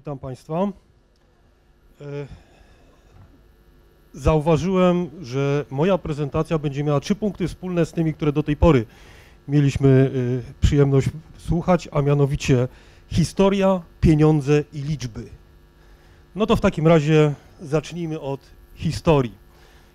Witam Państwa. E, zauważyłem, że moja prezentacja będzie miała trzy punkty wspólne z tymi, które do tej pory mieliśmy e, przyjemność słuchać, a mianowicie historia, pieniądze i liczby. No to w takim razie zacznijmy od historii.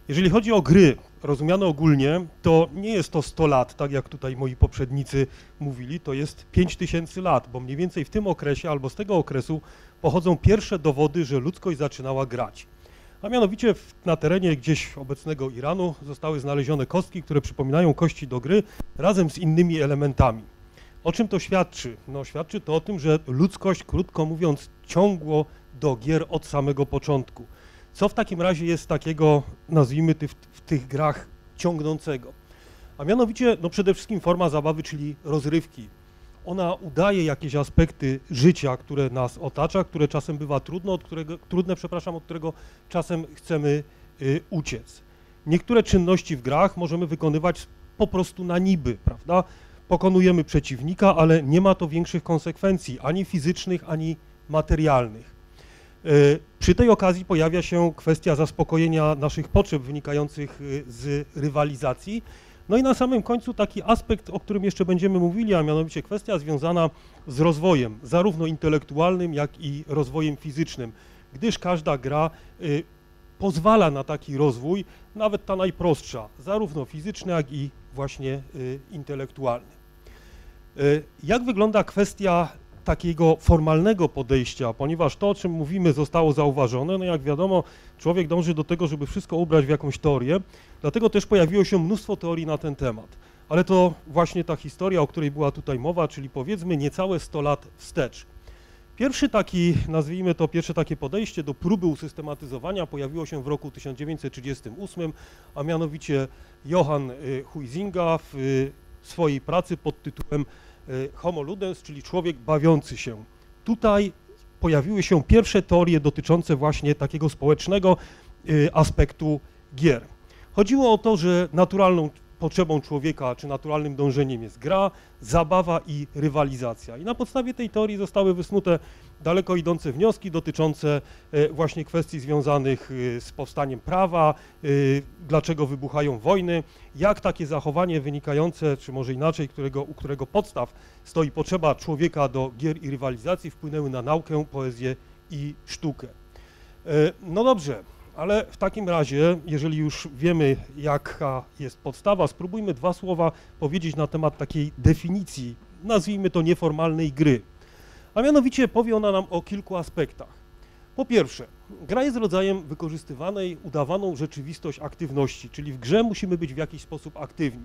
Jeżeli chodzi o gry rozumiane ogólnie, to nie jest to 100 lat, tak jak tutaj moi poprzednicy mówili, to jest 5000 lat, bo mniej więcej w tym okresie albo z tego okresu pochodzą pierwsze dowody, że ludzkość zaczynała grać. A mianowicie na terenie gdzieś obecnego Iranu zostały znalezione kostki, które przypominają kości do gry razem z innymi elementami. O czym to świadczy? No, świadczy to o tym, że ludzkość, krótko mówiąc, ciągło do gier od samego początku. Co w takim razie jest takiego, nazwijmy ty, w, w tych grach ciągnącego? A mianowicie, no przede wszystkim forma zabawy, czyli rozrywki. Ona udaje jakieś aspekty życia, które nas otacza, które czasem bywa trudno, od którego, trudne, przepraszam, od którego czasem chcemy y, uciec. Niektóre czynności w grach możemy wykonywać po prostu na niby, prawda? Pokonujemy przeciwnika, ale nie ma to większych konsekwencji, ani fizycznych, ani materialnych. E, przy tej okazji pojawia się kwestia zaspokojenia naszych potrzeb wynikających e, z rywalizacji. No i na samym końcu taki aspekt, o którym jeszcze będziemy mówili, a mianowicie kwestia związana z rozwojem, zarówno intelektualnym, jak i rozwojem fizycznym, gdyż każda gra e, pozwala na taki rozwój, nawet ta najprostsza, zarówno fizyczny, jak i właśnie intelektualny. Jak wygląda kwestia takiego formalnego podejścia, ponieważ to, o czym mówimy, zostało zauważone. No jak wiadomo, człowiek dąży do tego, żeby wszystko ubrać w jakąś teorię, dlatego też pojawiło się mnóstwo teorii na ten temat. Ale to właśnie ta historia, o której była tutaj mowa, czyli powiedzmy niecałe 100 lat wstecz. Pierwszy taki, nazwijmy to, pierwsze takie podejście do próby usystematyzowania pojawiło się w roku 1938, a mianowicie Johann y, Huizinga w y, swojej pracy pod tytułem homo ludens, czyli człowiek bawiący się. Tutaj pojawiły się pierwsze teorie dotyczące właśnie takiego społecznego y, aspektu gier. Chodziło o to, że naturalną potrzebą człowieka, czy naturalnym dążeniem jest gra, zabawa i rywalizacja. I na podstawie tej teorii zostały wysnute daleko idące wnioski dotyczące e, właśnie kwestii związanych e, z powstaniem prawa, e, dlaczego wybuchają wojny, jak takie zachowanie wynikające, czy może inaczej, którego, u którego podstaw stoi potrzeba człowieka do gier i rywalizacji, wpłynęły na naukę, poezję i sztukę. No dobrze, ale w takim razie, jeżeli już wiemy, jaka jest podstawa, spróbujmy dwa słowa powiedzieć na temat takiej definicji, nazwijmy to nieformalnej gry. A mianowicie powie ona nam o kilku aspektach. Po pierwsze, gra jest rodzajem wykorzystywanej, udawaną rzeczywistość aktywności, czyli w grze musimy być w jakiś sposób aktywni.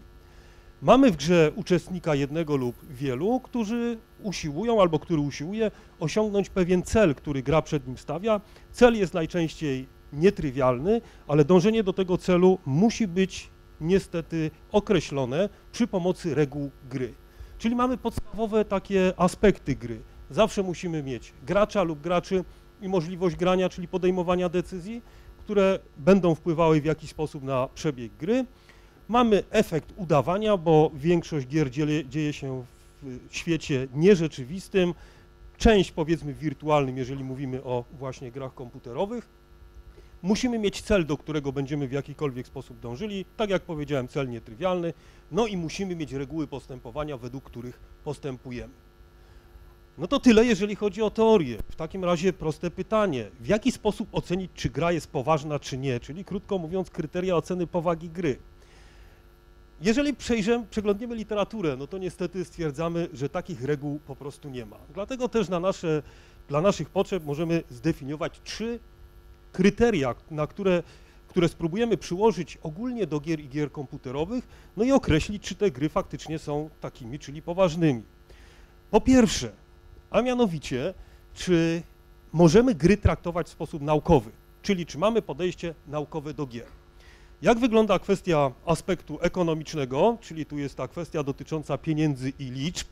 Mamy w grze uczestnika jednego lub wielu, którzy usiłują albo który usiłuje osiągnąć pewien cel, który gra przed nim stawia. Cel jest najczęściej nietrywialny, ale dążenie do tego celu musi być niestety określone przy pomocy reguł gry. Czyli mamy podstawowe takie aspekty gry. Zawsze musimy mieć gracza lub graczy i możliwość grania, czyli podejmowania decyzji, które będą wpływały w jakiś sposób na przebieg gry. Mamy efekt udawania, bo większość gier dzieje, dzieje się w świecie nierzeczywistym, część powiedzmy wirtualnym, jeżeli mówimy o właśnie grach komputerowych. Musimy mieć cel, do którego będziemy w jakikolwiek sposób dążyli, tak jak powiedziałem, cel nietrywialny, no i musimy mieć reguły postępowania, według których postępujemy. No to tyle, jeżeli chodzi o teorię. W takim razie proste pytanie, w jaki sposób ocenić, czy gra jest poważna, czy nie, czyli krótko mówiąc kryteria oceny powagi gry. Jeżeli przejrzymy, przeglądniemy literaturę, no to niestety stwierdzamy, że takich reguł po prostu nie ma. Dlatego też na nasze, dla naszych potrzeb możemy zdefiniować trzy kryteria, na które, które spróbujemy przyłożyć ogólnie do gier i gier komputerowych, no i określić, czy te gry faktycznie są takimi, czyli poważnymi. Po pierwsze, a mianowicie, czy możemy gry traktować w sposób naukowy, czyli czy mamy podejście naukowe do gier. Jak wygląda kwestia aspektu ekonomicznego, czyli tu jest ta kwestia dotycząca pieniędzy i liczb,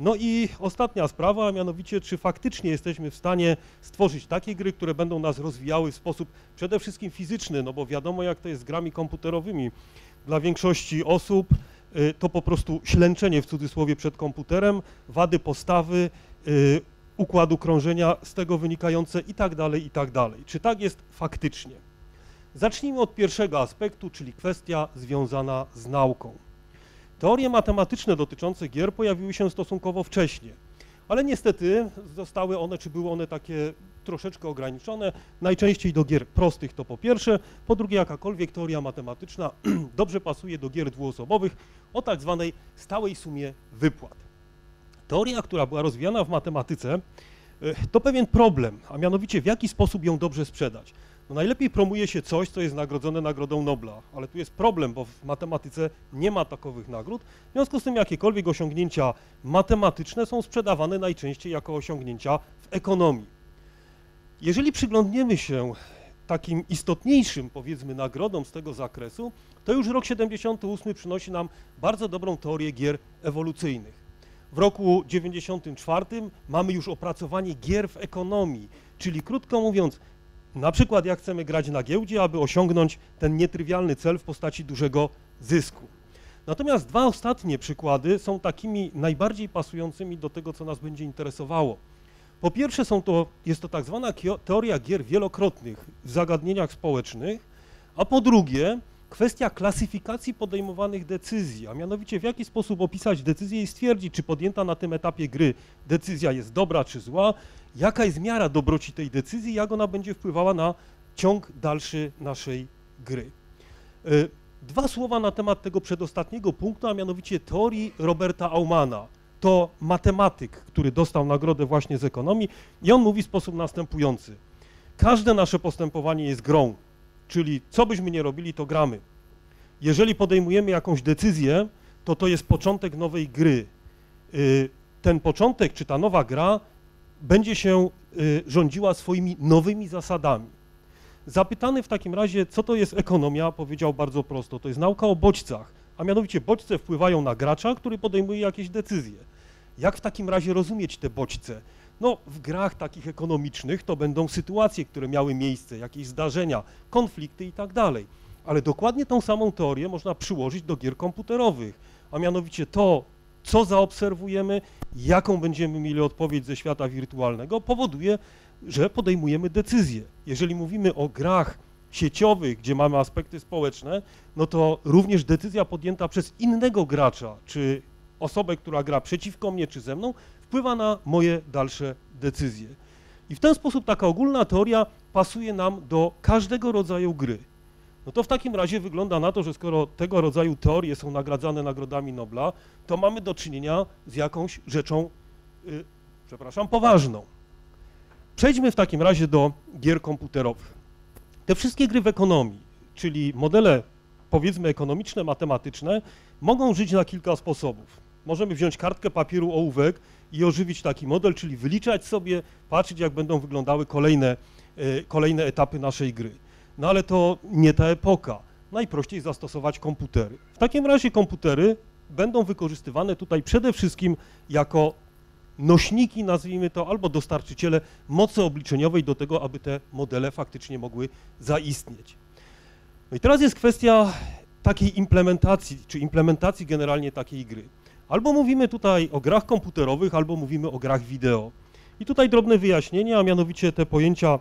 no i ostatnia sprawa, a mianowicie, czy faktycznie jesteśmy w stanie stworzyć takie gry, które będą nas rozwijały w sposób przede wszystkim fizyczny, no bo wiadomo jak to jest z grami komputerowymi. Dla większości osób y, to po prostu ślęczenie w cudzysłowie przed komputerem, wady postawy, y, układu krążenia, z tego wynikające i tak dalej, i tak dalej. Czy tak jest faktycznie? Zacznijmy od pierwszego aspektu, czyli kwestia związana z nauką. Teorie matematyczne dotyczące gier pojawiły się stosunkowo wcześnie, ale niestety zostały one, czy były one takie troszeczkę ograniczone, najczęściej do gier prostych to po pierwsze, po drugie jakakolwiek teoria matematyczna dobrze pasuje do gier dwuosobowych o tak zwanej stałej sumie wypłat. Teoria, która była rozwijana w matematyce, e, to pewien problem, a mianowicie w jaki sposób ją dobrze sprzedać. No najlepiej promuje się coś, co jest nagrodzone Nagrodą Nobla, ale tu jest problem, bo w matematyce nie ma takowych nagród, w związku z tym jakiekolwiek osiągnięcia matematyczne są sprzedawane najczęściej jako osiągnięcia w ekonomii. Jeżeli przyglądniemy się takim istotniejszym, powiedzmy, nagrodom z tego zakresu, to już rok 78 przynosi nam bardzo dobrą teorię gier ewolucyjnych. W roku 94 mamy już opracowanie gier w ekonomii, czyli krótko mówiąc, na przykład jak chcemy grać na giełdzie, aby osiągnąć ten nietrywialny cel w postaci dużego zysku. Natomiast dwa ostatnie przykłady są takimi najbardziej pasującymi do tego, co nas będzie interesowało. Po pierwsze są to, jest to tak zwana teoria gier wielokrotnych w zagadnieniach społecznych, a po drugie kwestia klasyfikacji podejmowanych decyzji, a mianowicie w jaki sposób opisać decyzję i stwierdzić, czy podjęta na tym etapie gry decyzja jest dobra czy zła, jaka jest miara dobroci tej decyzji, jak ona będzie wpływała na ciąg dalszy naszej gry. E, dwa słowa na temat tego przedostatniego punktu, a mianowicie teorii Roberta Aumana. To matematyk, który dostał nagrodę właśnie z ekonomii i on mówi w sposób następujący. Każde nasze postępowanie jest grą, czyli co byśmy nie robili, to gramy. Jeżeli podejmujemy jakąś decyzję, to to jest początek nowej gry. Y, ten początek, czy ta nowa gra będzie się y, rządziła swoimi nowymi zasadami. Zapytany w takim razie, co to jest ekonomia, powiedział bardzo prosto, to jest nauka o bodźcach, a mianowicie bodźce wpływają na gracza, który podejmuje jakieś decyzje. Jak w takim razie rozumieć te bodźce? No, w grach takich ekonomicznych to będą sytuacje, które miały miejsce, jakieś zdarzenia, konflikty i tak dalej. Ale dokładnie tą samą teorię można przyłożyć do gier komputerowych, a mianowicie to, co zaobserwujemy, jaką będziemy mieli odpowiedź ze świata wirtualnego, powoduje, że podejmujemy decyzje. Jeżeli mówimy o grach sieciowych, gdzie mamy aspekty społeczne, no to również decyzja podjęta przez innego gracza, czy osobę, która gra przeciwko mnie czy ze mną, wpływa na moje dalsze decyzje. I w ten sposób taka ogólna teoria pasuje nam do każdego rodzaju gry. No to w takim razie wygląda na to, że skoro tego rodzaju teorie są nagradzane nagrodami Nobla, to mamy do czynienia z jakąś rzeczą, yy, przepraszam, poważną. Przejdźmy w takim razie do gier komputerowych. Te wszystkie gry w ekonomii, czyli modele powiedzmy ekonomiczne, matematyczne, mogą żyć na kilka sposobów. Możemy wziąć kartkę papieru ołówek i ożywić taki model, czyli wyliczać sobie, patrzeć jak będą wyglądały kolejne, yy, kolejne etapy naszej gry. No ale to nie ta epoka. Najprościej zastosować komputery. W takim razie komputery będą wykorzystywane tutaj przede wszystkim jako nośniki, nazwijmy to, albo dostarczyciele mocy obliczeniowej do tego, aby te modele faktycznie mogły zaistnieć. No i teraz jest kwestia takiej implementacji, czy implementacji generalnie takiej gry. Albo mówimy tutaj o grach komputerowych, albo mówimy o grach wideo. I tutaj drobne wyjaśnienie, a mianowicie te pojęcia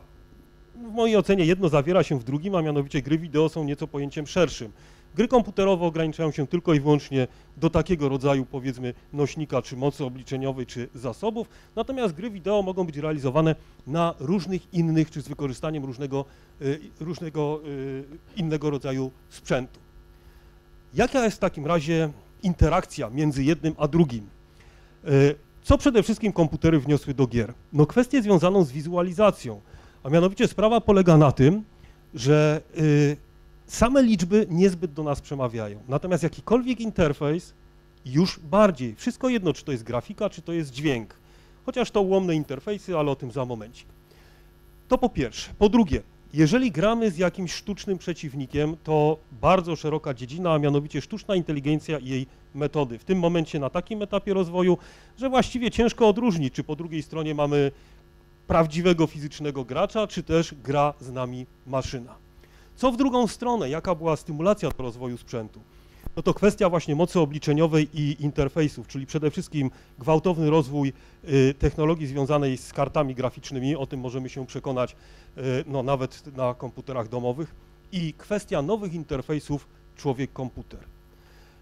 w mojej ocenie jedno zawiera się w drugim, a mianowicie gry wideo są nieco pojęciem szerszym. Gry komputerowe ograniczają się tylko i wyłącznie do takiego rodzaju, powiedzmy, nośnika, czy mocy obliczeniowej, czy zasobów, natomiast gry wideo mogą być realizowane na różnych innych, czy z wykorzystaniem różnego, y, różnego y, innego rodzaju sprzętu. Jaka jest w takim razie interakcja między jednym a drugim? Y, co przede wszystkim komputery wniosły do gier? No kwestię związaną z wizualizacją. A mianowicie sprawa polega na tym, że y, same liczby niezbyt do nas przemawiają. Natomiast jakikolwiek interfejs już bardziej. Wszystko jedno, czy to jest grafika, czy to jest dźwięk. Chociaż to ułomne interfejsy, ale o tym za momencik. To po pierwsze. Po drugie, jeżeli gramy z jakimś sztucznym przeciwnikiem, to bardzo szeroka dziedzina, a mianowicie sztuczna inteligencja i jej metody. W tym momencie na takim etapie rozwoju, że właściwie ciężko odróżnić, czy po drugiej stronie mamy prawdziwego fizycznego gracza, czy też gra z nami maszyna. Co w drugą stronę, jaka była stymulacja do rozwoju sprzętu? No to kwestia właśnie mocy obliczeniowej i interfejsów, czyli przede wszystkim gwałtowny rozwój y, technologii związanej z kartami graficznymi, o tym możemy się przekonać y, no, nawet na komputerach domowych i kwestia nowych interfejsów człowiek-komputer.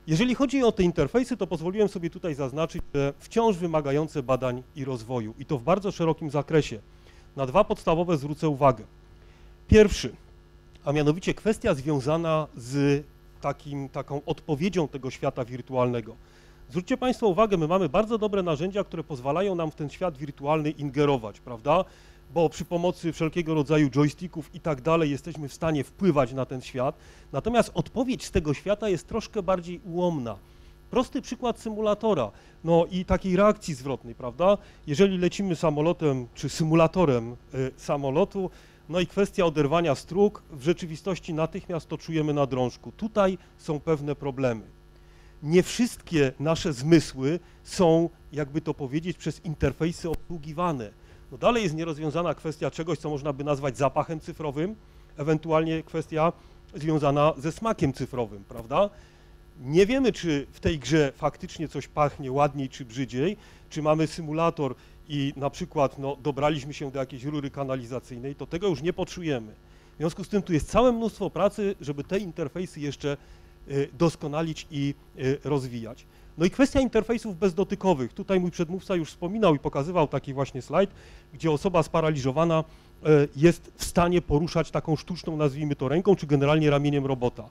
Jeżeli chodzi o te interfejsy, to pozwoliłem sobie tutaj zaznaczyć, że wciąż wymagające badań i rozwoju i to w bardzo szerokim zakresie. Na dwa podstawowe zwrócę uwagę. Pierwszy, a mianowicie kwestia związana z takim, taką odpowiedzią tego świata wirtualnego. Zwróćcie Państwo uwagę, my mamy bardzo dobre narzędzia, które pozwalają nam w ten świat wirtualny ingerować, prawda? Bo przy pomocy wszelkiego rodzaju joysticków i tak dalej jesteśmy w stanie wpływać na ten świat. Natomiast odpowiedź z tego świata jest troszkę bardziej ułomna. Prosty przykład symulatora, no i takiej reakcji zwrotnej, prawda? Jeżeli lecimy samolotem czy symulatorem y, samolotu, no i kwestia oderwania strug, w rzeczywistości natychmiast to czujemy na drążku. Tutaj są pewne problemy. Nie wszystkie nasze zmysły są, jakby to powiedzieć, przez interfejsy obsługiwane. No dalej jest nierozwiązana kwestia czegoś, co można by nazwać zapachem cyfrowym, ewentualnie kwestia związana ze smakiem cyfrowym, prawda? Nie wiemy, czy w tej grze faktycznie coś pachnie ładniej czy brzydziej, czy mamy symulator i na przykład no, dobraliśmy się do jakiejś rury kanalizacyjnej, to tego już nie poczujemy. W związku z tym tu jest całe mnóstwo pracy, żeby te interfejsy jeszcze y, doskonalić i y, rozwijać. No i kwestia interfejsów bezdotykowych. Tutaj mój przedmówca już wspominał i pokazywał taki właśnie slajd, gdzie osoba sparaliżowana y, jest w stanie poruszać taką sztuczną, nazwijmy to ręką, czy generalnie ramieniem robota.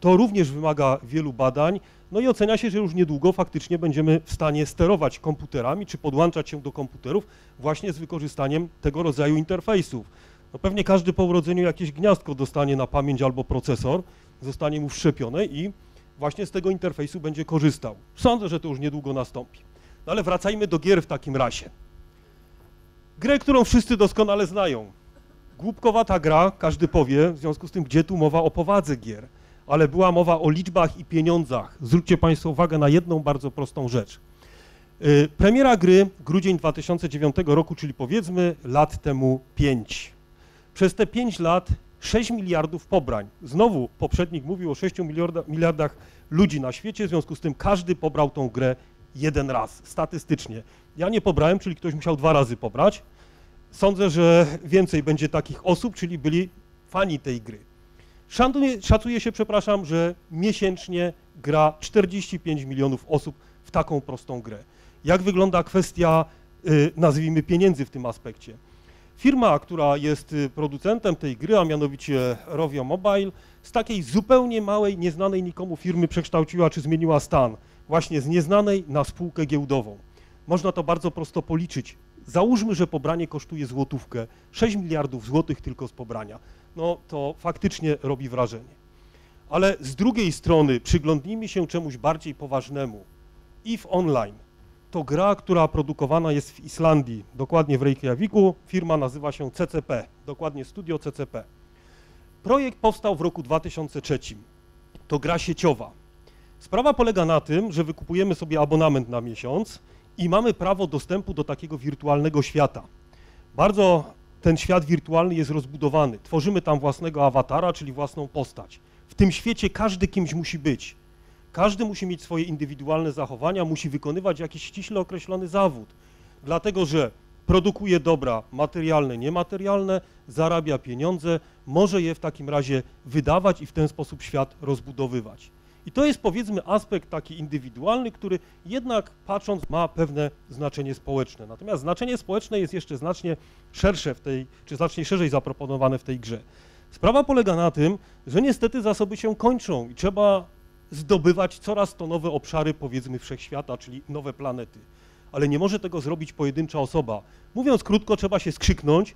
To również wymaga wielu badań, no i ocenia się, że już niedługo faktycznie będziemy w stanie sterować komputerami, czy podłączać się do komputerów właśnie z wykorzystaniem tego rodzaju interfejsów. No pewnie każdy po urodzeniu jakieś gniazdko dostanie na pamięć albo procesor, zostanie mu wszczepione i właśnie z tego interfejsu będzie korzystał. Sądzę, że to już niedługo nastąpi. No ale wracajmy do gier w takim razie. Grę, którą wszyscy doskonale znają. Głupkowata gra, każdy powie, w związku z tym, gdzie tu mowa o powadze gier ale była mowa o liczbach i pieniądzach. Zwróćcie Państwo uwagę na jedną bardzo prostą rzecz. Y, premiera gry grudzień 2009 roku, czyli powiedzmy lat temu 5. Przez te 5 lat 6 miliardów pobrań. Znowu poprzednik mówił o 6 miliardach ludzi na świecie, w związku z tym każdy pobrał tą grę jeden raz, statystycznie. Ja nie pobrałem, czyli ktoś musiał dwa razy pobrać. Sądzę, że więcej będzie takich osób, czyli byli fani tej gry. Szacuje, się, przepraszam, że miesięcznie gra 45 milionów osób w taką prostą grę. Jak wygląda kwestia, y, nazwijmy, pieniędzy w tym aspekcie? Firma, która jest y, producentem tej gry, a mianowicie Rovio Mobile, z takiej zupełnie małej, nieznanej nikomu firmy przekształciła czy zmieniła stan, właśnie z nieznanej na spółkę giełdową. Można to bardzo prosto policzyć. Załóżmy, że pobranie kosztuje złotówkę, 6 miliardów złotych tylko z pobrania no to faktycznie robi wrażenie. Ale z drugiej strony przyglądnijmy się czemuś bardziej poważnemu. EVE Online to gra, która produkowana jest w Islandii, dokładnie w Reykjaviku. Firma nazywa się CCP, dokładnie Studio CCP. Projekt powstał w roku 2003. To gra sieciowa. Sprawa polega na tym, że wykupujemy sobie abonament na miesiąc i mamy prawo dostępu do takiego wirtualnego świata. Bardzo ten świat wirtualny jest rozbudowany. Tworzymy tam własnego awatara, czyli własną postać. W tym świecie każdy kimś musi być. Każdy musi mieć swoje indywidualne zachowania, musi wykonywać jakiś ściśle określony zawód. Dlatego, że produkuje dobra materialne, niematerialne, zarabia pieniądze, może je w takim razie wydawać i w ten sposób świat rozbudowywać. I to jest powiedzmy aspekt taki indywidualny, który jednak patrząc ma pewne znaczenie społeczne. Natomiast znaczenie społeczne jest jeszcze znacznie szersze w tej, czy znacznie szerzej zaproponowane w tej grze. Sprawa polega na tym, że niestety zasoby się kończą i trzeba zdobywać coraz to nowe obszary powiedzmy wszechświata, czyli nowe planety. Ale nie może tego zrobić pojedyncza osoba. Mówiąc krótko, trzeba się skrzyknąć,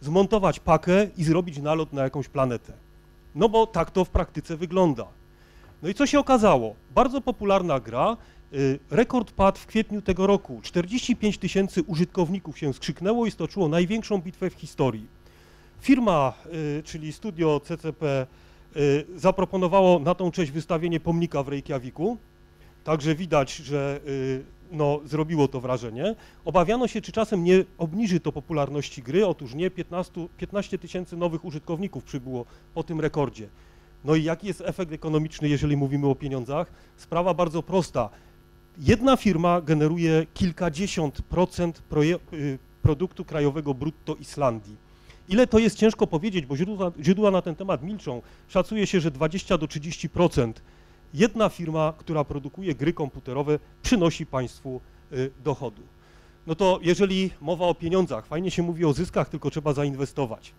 zmontować pakę i zrobić nalot na jakąś planetę. No bo tak to w praktyce wygląda. No i co się okazało? Bardzo popularna gra, y, rekord padł w kwietniu tego roku. 45 tysięcy użytkowników się skrzyknęło i stoczyło największą bitwę w historii. Firma, y, czyli studio CCP, y, zaproponowało na tą cześć wystawienie pomnika w Reykjaviku, także widać, że no, zrobiło to wrażenie. Obawiano się, czy czasem nie obniży to popularności gry. Otóż nie, 15 tysięcy nowych użytkowników przybyło po tym rekordzie. No i jaki jest efekt ekonomiczny, jeżeli mówimy o pieniądzach? Sprawa bardzo prosta. Jedna firma generuje kilkadziesiąt procent y, produktu krajowego brutto Islandii. Ile to jest ciężko powiedzieć, bo źródła, źródła na ten temat milczą. Szacuje się, że 20 do 30% jedna firma, która produkuje gry komputerowe, przynosi państwu y, dochodu. No to jeżeli mowa o pieniądzach, fajnie się mówi o zyskach, tylko trzeba zainwestować.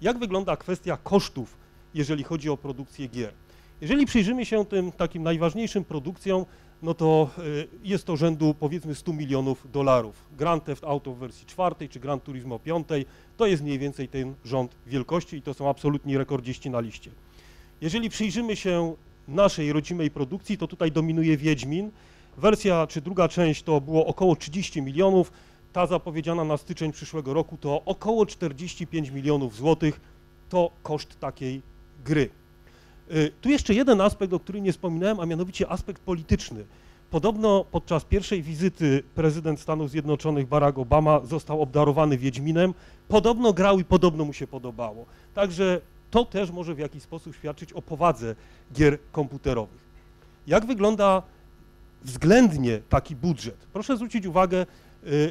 Jak wygląda kwestia kosztów, jeżeli chodzi o produkcję gier? Jeżeli przyjrzymy się tym takim najważniejszym produkcjom, no to y, jest to rzędu powiedzmy 100 milionów dolarów. Grand Theft Auto w wersji czwartej czy Gran Turismo piątej to jest mniej więcej ten rząd wielkości i to są absolutni rekordziści na liście. Jeżeli przyjrzymy się naszej rodzimej produkcji, to tutaj dominuje Wiedźmin. Wersja czy druga część to było około 30 milionów, ta zapowiedziana na styczeń przyszłego roku to około 45 milionów złotych, to koszt takiej gry. Y, tu jeszcze jeden aspekt, o którym nie wspominałem, a mianowicie aspekt polityczny. Podobno podczas pierwszej wizyty prezydent Stanów Zjednoczonych Barack Obama został obdarowany Wiedźminem. Podobno grał i podobno mu się podobało. Także to też może w jakiś sposób świadczyć o powadze gier komputerowych. Jak wygląda względnie taki budżet? Proszę zwrócić uwagę,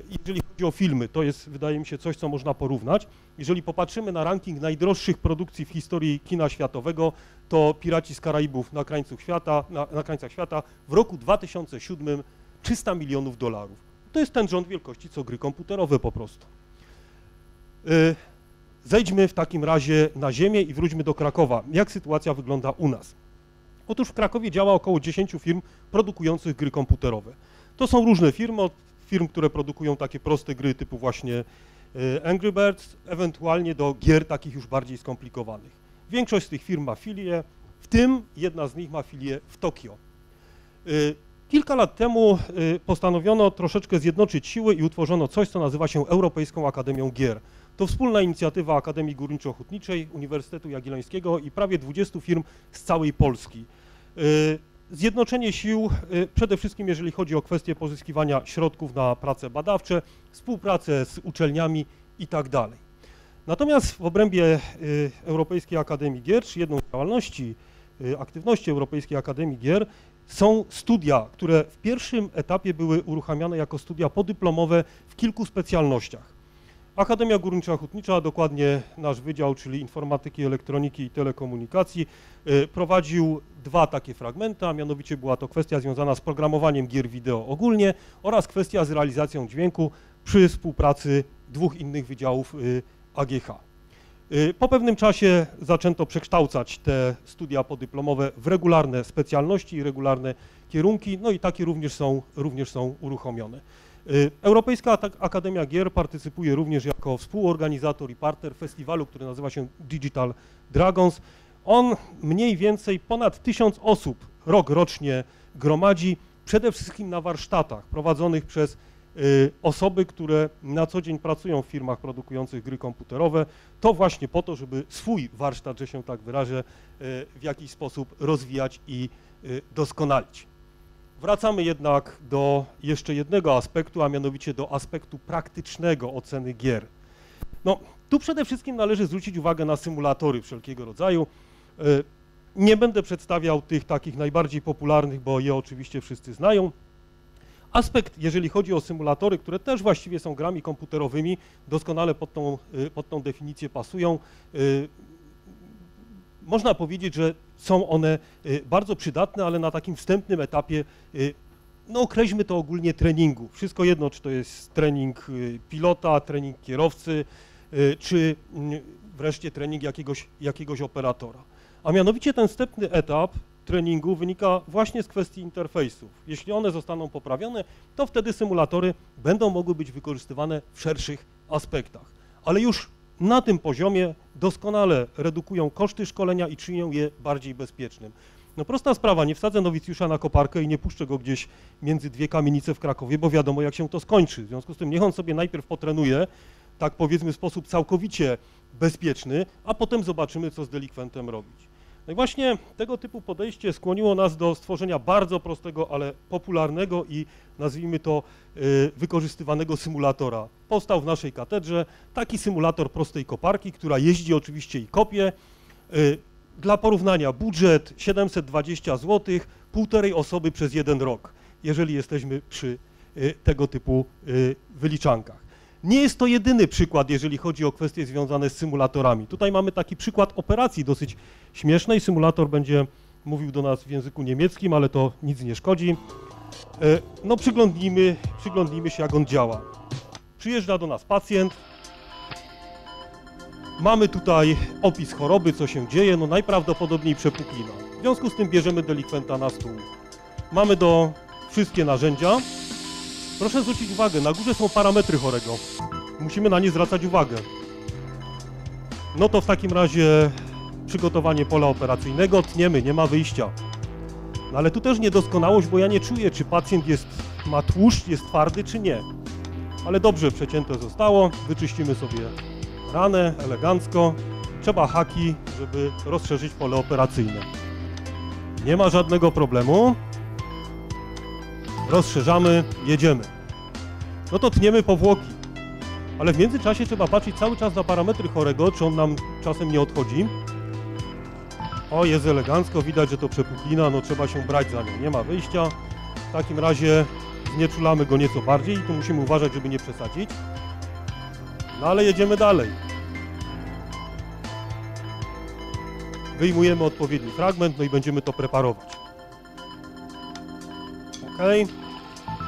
jeżeli chodzi o filmy, to jest, wydaje mi się, coś, co można porównać. Jeżeli popatrzymy na ranking najdroższych produkcji w historii kina światowego, to Piraci z Karaibów na krańcu świata, na, na krańcach świata w roku 2007 300 milionów dolarów. To jest ten rząd wielkości, co gry komputerowe po prostu. Y, zejdźmy w takim razie na ziemię i wróćmy do Krakowa. Jak sytuacja wygląda u nas? Otóż w Krakowie działa około 10 firm produkujących gry komputerowe. To są różne firmy, od firm, które produkują takie proste gry typu właśnie y, Angry Birds, ewentualnie do gier takich już bardziej skomplikowanych. Większość z tych firm ma filię, w tym jedna z nich ma filię w Tokio. Y, kilka lat temu y, postanowiono troszeczkę zjednoczyć siły i utworzono coś, co nazywa się Europejską Akademią Gier. To wspólna inicjatywa Akademii Górniczo-Hutniczej, Uniwersytetu Jagiellońskiego i prawie 20 firm z całej Polski. Zjednoczenie sił przede wszystkim jeżeli chodzi o kwestie pozyskiwania środków na prace badawcze, współpracę z uczelniami i tak. Natomiast w obrębie Europejskiej Akademii Gier, czy jedną z działalności, aktywności Europejskiej Akademii Gier są studia, które w pierwszym etapie były uruchamiane jako studia podyplomowe w kilku specjalnościach. Akademia Górnicza Hutnicza, dokładnie nasz wydział, czyli informatyki, elektroniki i telekomunikacji, y, prowadził dwa takie fragmenty, a mianowicie była to kwestia związana z programowaniem gier wideo ogólnie oraz kwestia z realizacją dźwięku przy współpracy dwóch innych wydziałów y, AGH. Y, po pewnym czasie zaczęto przekształcać te studia podyplomowe w regularne specjalności i regularne kierunki, no i takie również są, również są uruchomione. Y, Europejska Akademia Gier partycypuje również jako współorganizator i partner festiwalu, który nazywa się Digital Dragons. On mniej więcej ponad tysiąc osób rok rocznie gromadzi, przede wszystkim na warsztatach prowadzonych przez y, osoby, które na co dzień pracują w firmach produkujących gry komputerowe, to właśnie po to, żeby swój warsztat, że się tak wyrażę, y, w jakiś sposób rozwijać i doskonalić. Wracamy jednak do jeszcze jednego aspektu, a mianowicie do aspektu praktycznego oceny gier. No, tu przede wszystkim należy zwrócić uwagę na symulatory wszelkiego rodzaju. E, nie będę przedstawiał tych takich najbardziej popularnych, bo je oczywiście wszyscy znają. Aspekt, jeżeli chodzi o symulatory, które też właściwie są grami komputerowymi, doskonale pod tą, e, pod tą definicję pasują. Można powiedzieć, że są one y, bardzo przydatne, ale na takim wstępnym etapie, y, no określmy to ogólnie treningu. Wszystko jedno, czy to jest trening y, pilota, trening kierowcy, czy mm, wreszcie trening jakiegoś, jakiegoś operatora. A mianowicie ten wstępny etap treningu wynika właśnie z kwestii interfejsów. Jeśli one zostaną poprawione, to wtedy symulatory będą mogły być wykorzystywane w szerszych aspektach. Ale już na tym poziomie doskonale redukują koszty szkolenia i czynią je bardziej bezpiecznym. No prosta sprawa, nie wsadzę nowicjusza na koparkę i nie puszczę go gdzieś między dwie kamienice w Krakowie, bo wiadomo jak się to skończy. W związku z tym niech on sobie najpierw potrenuje, tak powiedzmy w sposób całkowicie bezpieczny, a potem zobaczymy, co z delikwentem robić. No i właśnie tego typu podejście skłoniło nas do stworzenia bardzo prostego, ale popularnego i nazwijmy to y, wykorzystywanego symulatora. Powstał w naszej katedrze taki symulator prostej koparki, która jeździ oczywiście i kopie. Y, Dla porównania, budżet 720 zł, półtorej osoby przez jeden rok, jeżeli jesteśmy przy y, tego typu wyliczankach. Nie jest to jedyny przykład, jeżeli chodzi o kwestie związane z symulatorami. Tutaj mamy taki przykład operacji dosyć śmiesznej. Symulator będzie mówił do nas w języku niemieckim, ale to nic nie szkodzi. E, No przyglądnijmy, przyglądnijmy się, jak on działa. Przyjeżdża do nas pacjent. Mamy tutaj opis choroby, co się dzieje, no najprawdopodobniej przepuklina. W związku z tym bierzemy delikwenta na stół. Mamy do wszystkie narzędzia. Proszę zwrócić uwagę, na górze są parametry chorego. Musimy na nie zwracać uwagę. No to w takim razie przygotowanie pola operacyjnego, tniemy, nie ma wyjścia. No ale tu też niedoskonałość, bo ja nie czuję, czy pacjent jest, ma tłuszcz, jest twardy, czy nie. Ale dobrze przecięte zostało, wyczyścimy sobie ranę elegancko. Trzeba haki, żeby rozszerzyć pole operacyjne. Nie ma żadnego problemu. Rozszerzamy, jedziemy. No to tniemy powłoki. Ale w międzyczasie trzeba patrzeć cały czas na parametry chorego, czy on nam czasem nie odchodzi. O, jest elegancko, widać, że to przepuklina, no trzeba się brać za nią, nie ma wyjścia. W takim razie znieczulamy go nieco bardziej i tu musimy uważać, żeby nie przesadzić. No ale jedziemy dalej. Wyjmujemy odpowiedni fragment, no i będziemy to preparować. Ok,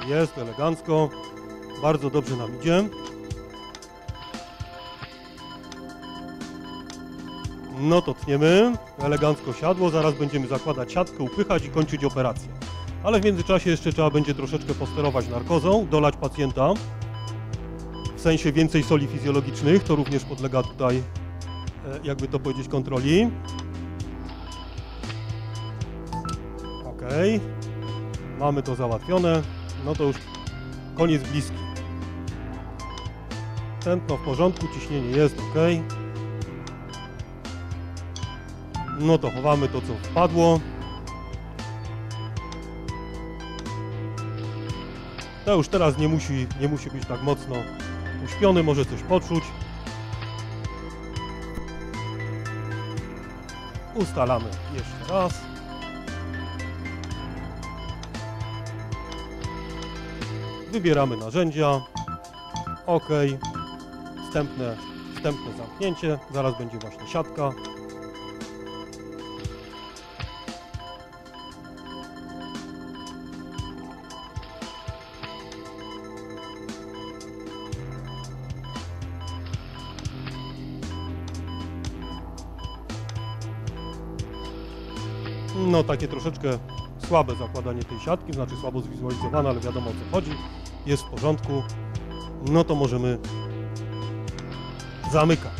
jest elegancko, bardzo dobrze nam idzie. No to tniemy, elegancko siadło, zaraz będziemy zakładać siatkę, upychać i kończyć operację. Ale w międzyczasie jeszcze trzeba będzie troszeczkę posterować narkozą, dolać pacjenta, w sensie więcej soli fizjologicznych, to również podlega tutaj, e, jakby to powiedzieć, kontroli. Ok, mamy to załatwione, no to już koniec bliski. Tętno w porządku, ciśnienie jest ok. No to chowamy to, co wpadło. To już teraz nie musi, nie musi być tak mocno uśpiony, może coś poczuć. Ustalamy jeszcze raz. Wybieramy narzędzia. OK. Wstępne, wstępne zamknięcie. Zaraz będzie właśnie siatka. No takie troszeczkę słabe zakładanie tej siatki, znaczy słabo zwizualizowane, ale wiadomo o co chodzi. Jest w porządku. No to możemy zamykać.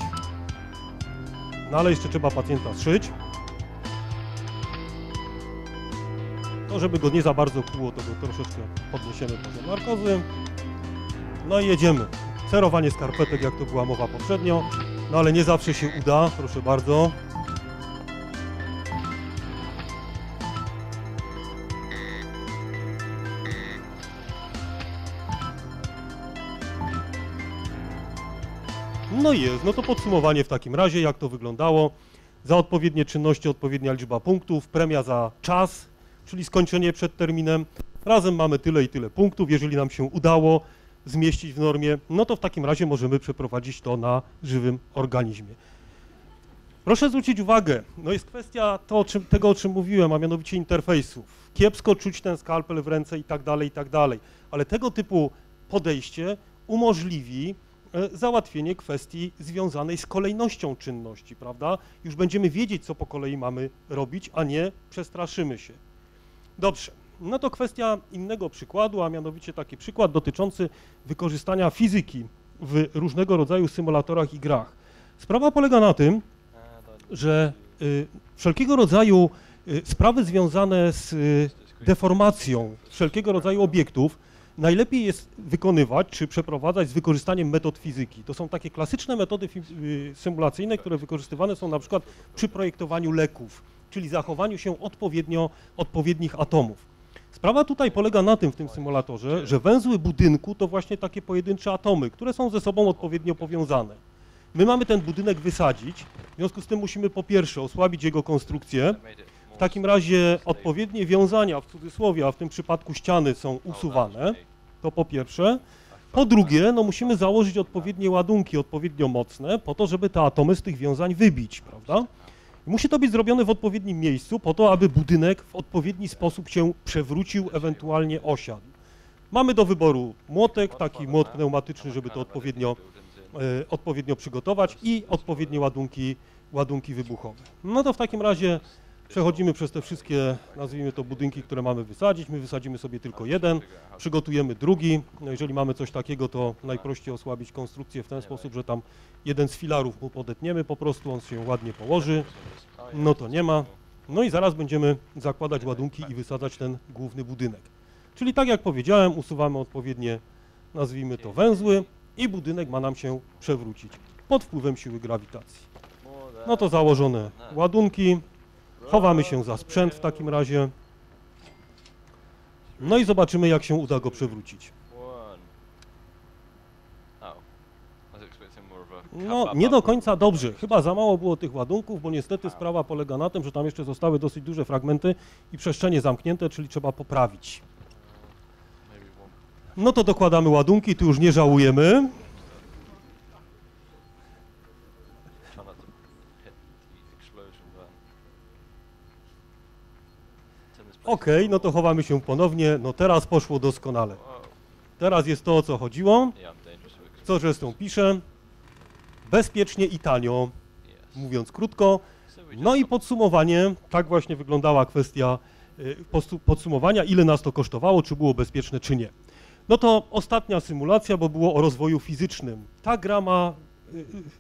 No ale jeszcze trzeba pacjenta zszyć. To żeby go nie za bardzo kłuło, to go troszeczkę podniesiemy poziom narkozy. No i jedziemy. Cerowanie skarpetek, jak to była mowa poprzednio. No ale nie zawsze się uda, proszę bardzo. No jest, no to podsumowanie w takim razie, jak to wyglądało. Za odpowiednie czynności odpowiednia liczba punktów, premia za czas, czyli skończenie przed terminem. Razem mamy tyle i tyle punktów. Jeżeli nam się udało zmieścić w normie, no to w takim razie możemy przeprowadzić to na żywym organizmie. Proszę zwrócić uwagę, no jest kwestia to, o czym, tego, o czym mówiłem, a mianowicie interfejsów. Kiepsko czuć ten skalpel w ręce i tak dalej, i tak dalej. Ale tego typu podejście umożliwi załatwienie kwestii związanej z kolejnością czynności, prawda? Już będziemy wiedzieć, co po kolei mamy robić, a nie przestraszymy się. Dobrze, no to kwestia innego przykładu, a mianowicie taki przykład dotyczący wykorzystania fizyki w różnego rodzaju symulatorach i grach. Sprawa polega na tym, że y, wszelkiego rodzaju y, sprawy związane z y, deformacją wszelkiego rodzaju obiektów najlepiej jest wykonywać czy przeprowadzać z wykorzystaniem metod fizyki. To są takie klasyczne metody y, symulacyjne, które wykorzystywane są na przykład przy projektowaniu leków, czyli zachowaniu się odpowiednio odpowiednich atomów. Sprawa tutaj polega na tym w tym symulatorze, że węzły budynku to właśnie takie pojedyncze atomy, które są ze sobą odpowiednio powiązane. My mamy ten budynek wysadzić, w związku z tym musimy po pierwsze osłabić jego konstrukcję. W takim razie odpowiednie wiązania, w cudzysłowie, a w tym przypadku ściany są usuwane, to po pierwsze. Po drugie, no musimy założyć odpowiednie ładunki, odpowiednio mocne, po to, żeby te atomy z tych wiązań wybić, prawda? I Musi to być zrobione w odpowiednim miejscu, po to, aby budynek w odpowiedni sposób się przewrócił, ewentualnie osiadł. Mamy do wyboru młotek, taki młot pneumatyczny, żeby to odpowiednio, e, odpowiednio przygotować i odpowiednie ładunki, ładunki wybuchowe. No to w takim razie przechodzimy przez te wszystkie, nazwijmy to budynki, które mamy wysadzić. My wysadzimy sobie tylko jeden, przygotujemy drugi. No jeżeli mamy coś takiego, to najprościej osłabić konstrukcję w ten sposób, że tam jeden z filarów mu podetniemy, po prostu on się ładnie położy. No to nie ma. No i zaraz będziemy zakładać ładunki i wysadzać ten główny budynek. Czyli tak jak powiedziałem, usuwamy odpowiednie, nazwijmy to węzły i budynek ma nam się przewrócić pod wpływem siły grawitacji. No to założone ładunki, chowamy się za sprzęt w takim razie. No i zobaczymy jak się uda go przewrócić. No, nie do końca dobrze. Chyba za mało było tych ładunków, bo niestety sprawa polega na tym, że tam jeszcze zostały dosyć duże fragmenty i przestrzenie zamknięte, czyli trzeba poprawić. No to dokładamy ładunki, tu już nie żałujemy. Okej, no to chowamy się ponownie. No teraz poszło doskonale. Teraz jest to, o co chodziło. Co zresztą piszę. Bezpiecznie i tanio, mówiąc krótko. No i podsumowanie, tak właśnie wyglądała kwestia y, podsumowania, ile nas to kosztowało, czy było bezpieczne, czy nie. No to ostatnia symulacja, bo było o rozwoju fizycznym. Ta gra ma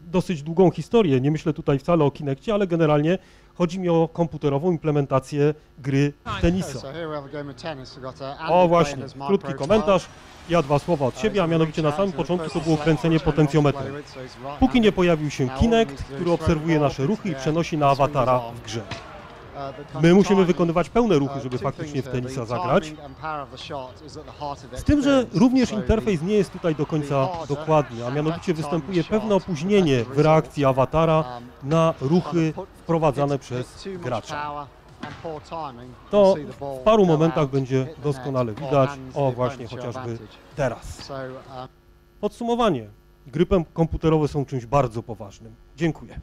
dosyć długą historię, nie myślę tutaj wcale o Kinectie, ale generalnie chodzi mi o komputerową implementację gry Okay, tenisa. uh, O właśnie, krótki komentarz. Ja dwa słowa od siebie, a mianowicie na samym początku to było kręcenie potencjometrem. Póki nie pojawił się Kinect, który obserwuje nasze ruchy i przenosi na awatara w grze. My musimy wykonywać pełne ruchy, żeby faktycznie w tenisa zagrać. Z tym, że również interfejs nie jest tutaj do końca dokładny, a mianowicie występuje pewne opóźnienie w reakcji awatara na ruchy wprowadzane przez gracza. To w paru momentach będzie doskonale widać. O, właśnie chociażby teraz. Podsumowanie. Gry komputerowe są czymś bardzo poważnym. Dziękuję.